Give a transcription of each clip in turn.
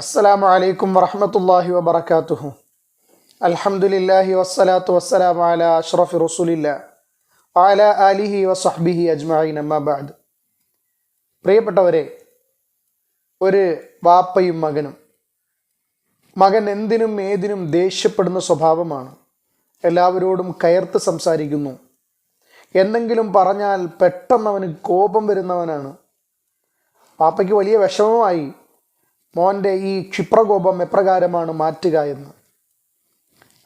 അസ്സലാമു അലൈക്കും വറഹമത്തല്ലാഹി വബർക്കാത്തുഹു അൽഹംദുലില്ലാഹി വസ്സലാത്തു വസ്സലാം അല അഷ്റഫി റസൂലില്ല. അല അലിഹി വസഹ്ബിഹി അജ്മായി നമ്മാബാദ് പ്രിയപ്പെട്ടവരെ ഒരു വാപ്പയും മകനും. മകൻ എന്തിനും ഏതിനും ദേഷ്യപ്പെടുന്ന സ്വഭാവമാണ്. എല്ലാവരോടും കയർത്ത് സംസാരിക്കുന്നു. എന്തെങ്കിലും പറഞ്ഞാൽ പെട്ടെന്ന് അവന് കോപം വരുന്നവനാണ്. പാപ്പയ്ക്ക് വലിയ വിഷമമായി മോന്റെ ഈ ക്ഷിപ്രകോപം എപ്രകാരമാണ് മാറ്റുക എന്ന്.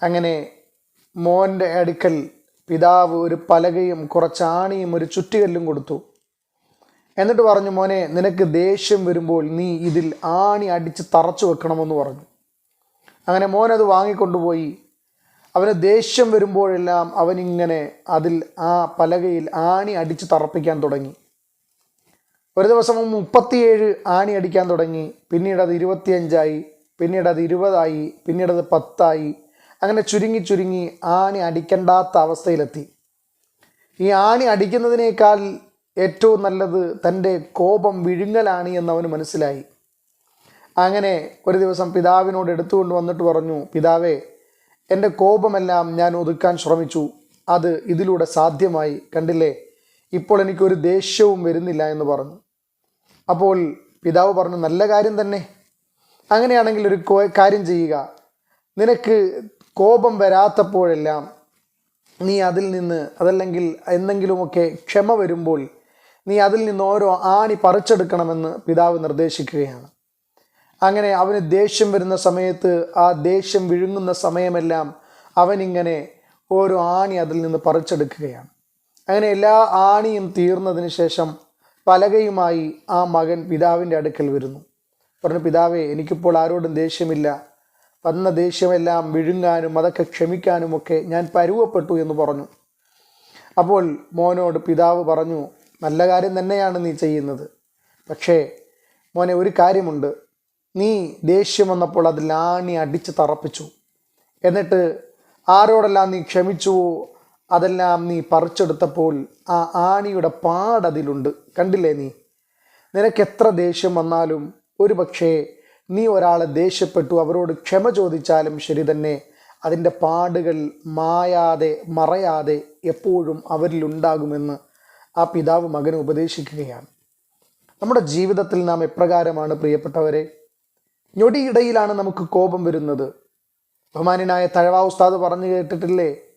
അങ്ങനെ മോന്റെ അടുക്കൽ പിതാവ് ഒരു പലകയും കുറച്ച് ആണിയും ഒരു ചുറ്റുകല്ലും കൊടുത്തു. എന്നിട്ട് പറഞ്ഞു മോനെ നിനക്ക് ദേഷ്യം വരുമ്പോൾ നീ ഇതിൽ ആണി അടിച്ച് തറച്ചു വെക്കണമെന്ന് പറഞ്ഞു. അങ്ങനെ മോൻ അത് വാങ്ങിക്കൊണ്ടുപോയി. അവന് ദേഷ്യം വരുമ്പോഴെല്ലാം അവനിങ്ങനെ അതിൽ ആ പലകയിൽ ആണി അടിച്ച് തറപ്പിക്കാൻ തുടങ്ങി. ഒരു ദിവസം മുപ്പത്തിയേഴ് ആണി അടിക്കാൻ തുടങ്ങി. പിന്നീട് അത് ഇരുപത്തിയഞ്ചായി. പിന്നീട് അത് ഇരുപതായി. പിന്നീട് അത് പത്തായി. അങ്ങനെ ചുരുങ്ങി ചുരുങ്ങി ആണി അടിക്കണ്ടാത്ത അവസ്ഥയിലെത്തി. ഈ ആണി അടിക്കുന്നതിനേക്കാൾ ഏറ്റവും നല്ലത് തന്റെ കോപം വിഴുങ്ങലാണ് എന്ന് അവന് മനസ്സിലായി. അങ്ങനെ ഒരു ദിവസം പിതാവിനോട് എടുത്തുകൊണ്ട് വന്നിട്ട് പറഞ്ഞു പിതാവേ എന്റെ കോപമെല്ലാം ഞാൻ ഒതുക്കാൻ ശ്രമിച്ചു. അത് ഇതിലൂടെ സാധ്യമായി. കണ്ടില്ലേ? ഇപ്പോൾ എനിക്കൊരു ദേഷ്യവും വരുന്നില്ല എന്ന് പറഞ്ഞു. അപ്പോൾ പിതാവ് പറഞ്ഞു നല്ല കാര്യം തന്നെ. അങ്ങനെയാണെങ്കിൽ ഒരു കാര്യം ചെയ്യുക. നിനക്ക് കോപം വരാത്തപ്പോഴെല്ലാം നീ അതിൽ നിന്ന് അതല്ലെങ്കിൽ എന്തെങ്കിലുമൊക്കെ ക്ഷമ വരുമ്പോൾ നീ അതിൽ നിന്ന് ഓരോ ആണി പറിച്ചെടുക്കണമെന്ന് പിതാവ് നിർദ്ദേശിക്കുകയാണ്. അങ്ങനെ അവന് ദേഷ്യം വരുന്ന സമയത്ത് ആ ദേഷ്യം വിഴുങ്ങുന്ന സമയമെല്ലാം അവനിങ്ങനെ ഓരോ ആണി അതിൽ നിന്ന് പറിച്ചെടുക്കുകയാണ്. അങ്ങനെ എല്ലാ ആണിയും തീർന്നതിന് ശേഷം പലകയുമായി ആ മകൻ പിതാവിന്റെ അടുക്കൽ വരുന്നു. പറഞ്ഞു പിതാവേ എനിക്കിപ്പോൾ ആരോടും ദേഷ്യമില്ല. വന്ന ദേഷ്യമെല്ലാം വിഴുങ്ങാനും അതൊക്കെ ക്ഷമിക്കാനുമൊക്കെ ഞാൻ പരുവപ്പെട്ടു എന്ന് പറഞ്ഞു. അപ്പോൾ മോനോട് പിതാവ് പറഞ്ഞു നല്ല കാര്യം തന്നെയാണ് നീ ചെയ്യുന്നത്. പക്ഷേ മോനെ ഒരു കാര്യമുണ്ട്. നീ ദേഷ്യം വന്നപ്പോൾ അതിൽ ആണി അടിച്ച് തറപ്പിച്ചു. എന്നിട്ട് ആരോടെല്ലാം നീ ക്ഷമിച്ചുവോ അതെല്ലാം നീ പറിച്ചെടുത്തപ്പോൾ ആ ആണിയുടെ പാടതിലുണ്ട് കണ്ടില്ലേ നീ? നിനക്കെത്ര ദേഷ്യം വന്നാലും ഒരു പക്ഷേ നീ ഒരാളെ ദേഷ്യപ്പെട്ടു അവരോട് ക്ഷമ ചോദിച്ചാലും ശരി തന്നെ അതിന്റെ പാടുകൾ മായാതെ മറയാതെ എപ്പോഴും അവരിലുണ്ടാകുമെന്ന് ആ പിതാവ് മകന് ഉപദേശിക്കുകയാണ്. നമ്മുടെ ജീവിതത്തിൽ നാം എപ്രകാരമാണ് പ്രിയപ്പെട്ടവരെ? ഞൊടിയിടയിലാണ് നമുക്ക് കോപം വരുന്നത്. ബഹുമാനായ തഴവാ ഉസ്താദ് പറഞ്ഞു കേട്ടിട്ടില്ലേ?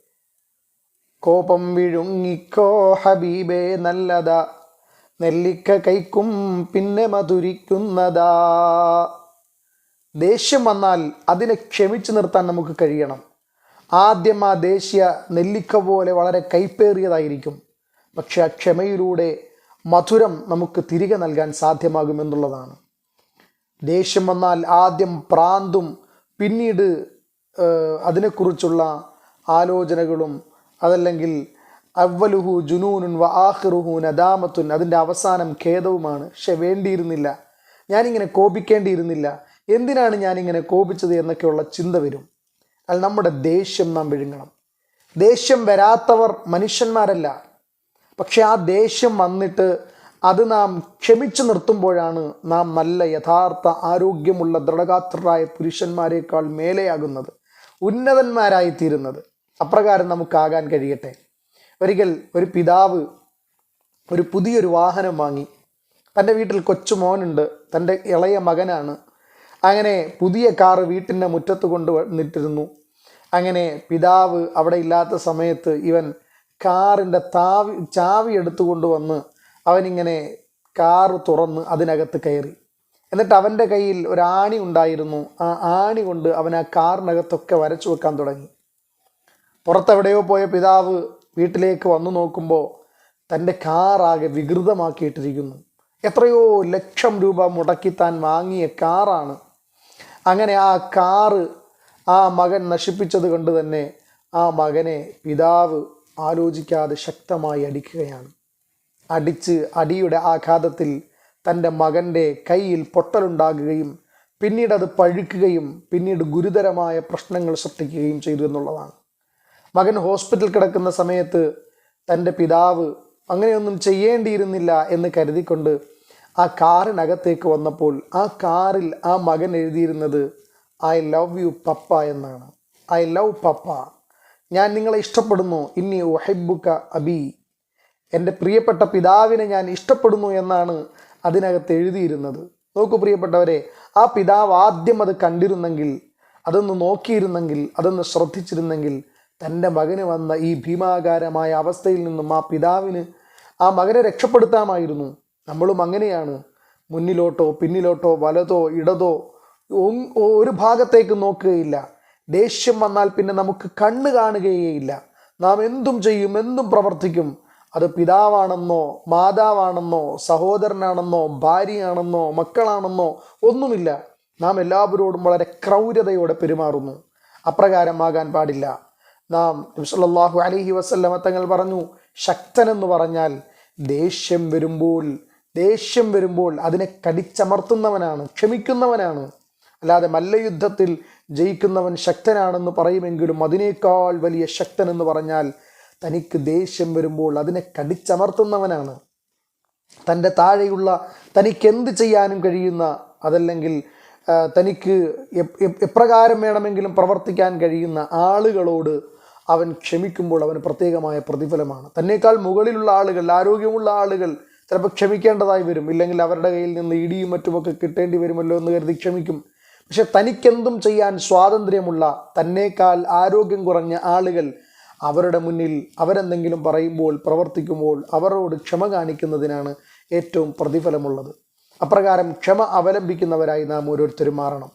കോപം വിഴുങ്ങിക്കോ ഹബീബേ നല്ലതാ. നെല്ലിക്ക കൈക്കും പിന്നെ മധുരിക്കുന്നതാ. ദേഷ്യം വന്നാൽ അതിനെ ക്ഷമിച്ചു നിർത്താൻ നമുക്ക് കഴിയണം. ആദ്യം ആ ദേഷ്യ നെല്ലിക്ക പോലെ വളരെ കൈപ്പേറിയതായിരിക്കും. പക്ഷെ ആ ക്ഷമയിലൂടെ മധുരം നമുക്ക് തിരികെ നൽകാൻ സാധ്യമാകുമെന്നുള്ളതാണ് ദേഷ്യം വന്നാൽ ആദ്യം പ്രാന്തും പിന്നീട് അതിനെക്കുറിച്ചുള്ള ആലോചനകളും അതല്ലെങ്കിൽ അവലുഹു ജുനൂനുൻ വ ആഹിറുഹു നദാമത്തുൻ. അതിന്റെ അവസാനം ഖേദവുമാണ്. പക്ഷെ വേണ്ടിയിരുന്നില്ല. ഞാനിങ്ങനെ കോപിക്കേണ്ടിയിരുന്നില്ല. എന്തിനാണ് ഞാനിങ്ങനെ കോപിച്ചത് എന്നൊക്കെയുള്ള ചിന്ത വരും. അത് നമ്മുടെ ദേഷ്യം നാം വിഴുങ്ങണം. ദേഷ്യം വരാത്തവർ മനുഷ്യന്മാരല്ല. പക്ഷെ ആ ദേഷ്യം വന്നിട്ട് അത് നാം ക്ഷമിച്ചു നിർത്തുമ്പോഴാണ് നാം നല്ല യഥാർത്ഥ ആരോഗ്യമുള്ള ദൃഢഗാത്രരായ പുരുഷന്മാരെക്കാൾ മേലെയാകുന്നത് ഉന്നതന്മാരായി തീരുന്നത് അപ്രകാരം നമുക്കാകാൻ കഴിയട്ടെ. ഒരിക്കൽ ഒരു പിതാവ് ഒരു പുതിയൊരു വാഹനം വാങ്ങി. തന്റെ വീട്ടിൽ കൊച്ചു മോനുണ്ട്. തന്റെ ഇളയ മകനാണ്. അങ്ങനെ പുതിയ കാറ് വീട്ടിന്റെ മുറ്റത്ത് കൊണ്ട് വന്നിട്ടിരുന്നു അങ്ങനെ പിതാവ് അവിടെ ഇല്ലാത്ത സമയത്ത് ഇവൻ കാറിന്റെ താവി ചാവി എടുത്തുകൊണ്ട് വന്ന് അവനിങ്ങനെ കാറ് തുറന്ന് അതിനകത്ത് കയറി. എന്നിട്ട് അവന്റെ കയ്യിൽ ഒരു ആണി ഉണ്ടായിരുന്നു. ആ ആണി കൊണ്ട് അവൻ ആ കാറിനകത്തൊക്കെ വരച്ചു വെക്കാൻ തുടങ്ങി. പുറത്തെവിടെയോ പോയ പിതാവ് വീട്ടിലേക്ക് വന്നു നോക്കുമ്പോൾ തന്റെ കാറാകെ വികൃതമാക്കിയിട്ടിരിക്കുന്നു. എത്രയോ ലക്ഷം രൂപ മുടക്കി താൻ വാങ്ങിയ കാറാണ്. അങ്ങനെ ആ കാറ് ആ മകൻ നശിപ്പിച്ചത് കൊണ്ട് തന്നെ ആ മകനെ പിതാവ് ആലോചിക്കാതെ ശക്തമായി അടിക്കുകയാണ്. അടിച്ച് അടിയുടെ ആഘാതത്തിൽ തന്റെ മകന്റെ കയ്യിൽ പൊട്ടലുണ്ടാകുകയും പിന്നീട് അത് പഴുക്കുകയും പിന്നീട് ഗുരുതരമായ പ്രശ്നങ്ങൾ സൃഷ്ടിക്കുകയും ചെയ്തു എന്നുള്ളതാണ്. മകൻ ഹോസ്പിറ്റൽ കിടക്കുന്ന സമയത്ത് തന്റെ പിതാവ് അങ്ങനെയൊന്നും ചെയ്യേണ്ടിയിരുന്നില്ല എന്ന് കരുതിക്കൊണ്ട് ആ കാറിനകത്തേക്ക് വന്നപ്പോൾ ആ കാറിൽ ആ മകൻ എഴുതിയിരുന്നത് ഐ ലവ് യു പപ്പ എന്നാണ്. I love papa. ഞാൻ നിങ്ങളെ ഇഷ്ടപ്പെടുന്നു. ഇനി ഒഹൈബുക്ക അബി. എന്റെ പ്രിയപ്പെട്ട പിതാവിനെ ഞാൻ ഇഷ്ടപ്പെടുന്നു എന്നാണ് അതിനകത്ത് എഴുതിയിരുന്നത്. നോക്കൂ പ്രിയപ്പെട്ടവരെ ആ പിതാവ് ആദ്യം അത് കണ്ടിരുന്നെങ്കിൽ അതൊന്ന് നോക്കിയിരുന്നെങ്കിൽ അതൊന്ന് ശ്രദ്ധിച്ചിരുന്നെങ്കിൽ തന്റെ മകന് വന്ന ഈ ഭീമാകാരമായ അവസ്ഥയിൽ നിന്നും ആ പിതാവിന് ആ മകനെ രക്ഷപ്പെടുത്താമായിരുന്നു. നമ്മളും അങ്ങനെയാണ്. മുന്നിലോട്ടോ പിന്നിലോട്ടോ വലതോ ഇടതോ ഒരു ഭാഗത്തേക്ക് നോക്കുകയില്ല. ദേഷ്യം വന്നാൽ പിന്നെ നമുക്ക് കണ്ണ് കാണുകയേയില്ല. നാം എന്തും ചെയ്യും എന്തും പ്രവർത്തിക്കും. അത് പിതാവാണെന്നോ മാതാവാണെന്നോ സഹോദരനാണെന്നോ ഭാര്യയാണെന്നോ മക്കളാണെന്നോ ഒന്നുമില്ല. നാം എല്ലാവരോടും വളരെ ക്രൗര്യതയോടെ പെരുമാറുന്നു. അപ്രകാരമാകാൻ പാടില്ല. നാം നബിസല്ലാഹു അലഹി വസല്ലമ തങ്ങൾ പറഞ്ഞു ശക്തനെന്ന് പറഞ്ഞാൽ ദേഷ്യം വരുമ്പോൾ ദേഷ്യം വരുമ്പോൾ അതിനെ കടിച്ചമർത്തുന്നവനാണ് ക്ഷമിക്കുന്നവനാണ്. അല്ലാതെ മല്ലയുദ്ധത്തിൽ ജയിക്കുന്നവൻ ശക്തനാണെന്ന് പറയുമെങ്കിലും അതിനേക്കാൾ വലിയ ശക്തൻ എന്ന് പറഞ്ഞാൽ തനിക്ക് ദേഷ്യം വരുമ്പോൾ അതിനെ കടിച്ചമർത്തുന്നവനാണ്. തന്റെ താഴെയുള്ള തനിക്ക് എന്ത് ചെയ്യാനും കഴിയുന്ന അതല്ലെങ്കിൽ തനിക്ക് എപ്- എപ്- എപ്രകാരം വേണമെങ്കിലും പ്രവർത്തിക്കാൻ കഴിയുന്ന ആളുകളോട് അവൻ ക്ഷമിക്കുമ്പോൾ അവന് പ്രത്യേകമായ പ്രതിഫലമാണ്. തന്നേക്കാൾ മുകളിലുള്ള ആളുകൾ ആരോഗ്യമുള്ള ആളുകൾ ചിലപ്പോൾ ക്ഷമിക്കേണ്ടതായി വരും. ഇല്ലെങ്കിൽ അവരുടെ കയ്യിൽ നിന്ന് ഇടിയും മറ്റുമൊക്കെ കിട്ടേണ്ടി വരുമല്ലോ എന്ന് കരുതി ക്ഷമിക്കും. പക്ഷെ തനിക്കെന്തും ചെയ്യാൻ സ്വാതന്ത്ര്യമുള്ള തന്നേക്കാൾ ആരോഗ്യം കുറഞ്ഞ ആളുകൾ അവരുടെ മുന്നിൽ അവരെന്തെങ്കിലും പറയുമ്പോൾ പ്രവർത്തിക്കുമ്പോൾ അവരോട് ക്ഷമ കാണിക്കുന്നതിനാണ് ഏറ്റവും പ്രതിഫലമുള്ളത്. അപ്രകാരം ക്ഷമ അവലംബിക്കുന്നവരായി നാം ഓരോരുത്തരും മാറണം.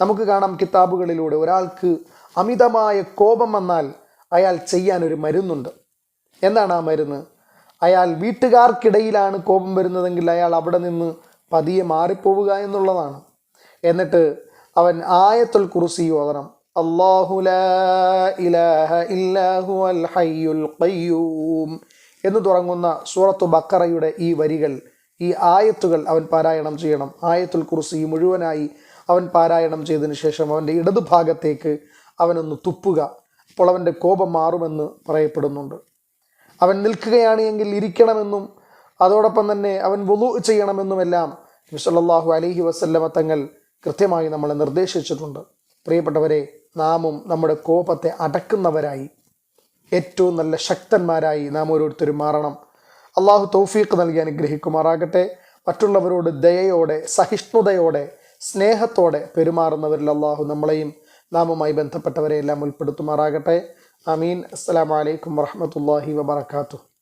നമുക്ക് കാണാം കിതാബുകളിലൂടെ ഒരാൾക്ക് അമിതമായ കോപം വന്നാൽ അയാൾ ചെയ്യാൻ ഒരു മരുന്നുണ്ട്. എന്താണ് ആ മരുന്ന്? അയാൾ വീട്ടുകാർക്കിടയിലാണ് കോപം വരുന്നതെങ്കിൽ അയാൾ അവിടെ നിന്ന് പതിയെ മാറിപ്പോവുക എന്നുള്ളതാണ്. എന്നിട്ട് അവൻ ആയത്തുൽ കുറിസി ഓതണം. എന്ന് തുടങ്ങുന്ന സൂറത്തു ബക്കറയുടെ ഈ വരികൾ ഈ ആയത്തുകൾ അവൻ പാരായണം ചെയ്യണം. ആയത്തുൽ കുറിസി മുഴുവനായി അവൻ പാരായണം ചെയ്തതിന് ശേഷം അവന്റെ ഇടതുഭാഗത്തേക്ക് അവനൊന്ന് തുപ്പുക. അപ്പോൾ അവന്റെ കോപം മാറുമെന്ന് പറയപ്പെടുന്നുണ്ട്. അവൻ നിൽക്കുകയാണ് എങ്കിൽ ഇരിക്കണമെന്നും അതോടൊപ്പം തന്നെ അവൻ വുളു ചെയ്യണമെന്നുമെല്ലാം നബിസല്ലാഹു അലഹി വസല്ലമ തങ്ങൾ കൃത്യമായി നമ്മളെ നിർദ്ദേശിച്ചിട്ടുണ്ട്. പ്രിയപ്പെട്ടവരെ നാമും നമ്മുടെ കോപത്തെ അടക്കുന്നവരായി ഏറ്റവും നല്ല ശക്തന്മാരായി നാം ഓരോരുത്തരും മാറണം. അള്ളാഹു തൗഫീഖ് നൽകി അനുഗ്രഹിക്കുമാറാകട്ടെ. മറ്റുള്ളവരോട് ദയയോടെ സഹിഷ്ണുതയോടെ സ്നേഹത്തോടെ പെരുമാറുന്നവരിൽ അള്ളാഹു നമ്മളെയും നാമുമായി ബന്ധപ്പെട്ടവരെയെല്ലാം ഉൾപ്പെടുത്തുമാറാകട്ടെ. അമീൻ അസ്സലാമലൈക്കും വറഹമത്തല്ലാഹി വബർക്കാത്തു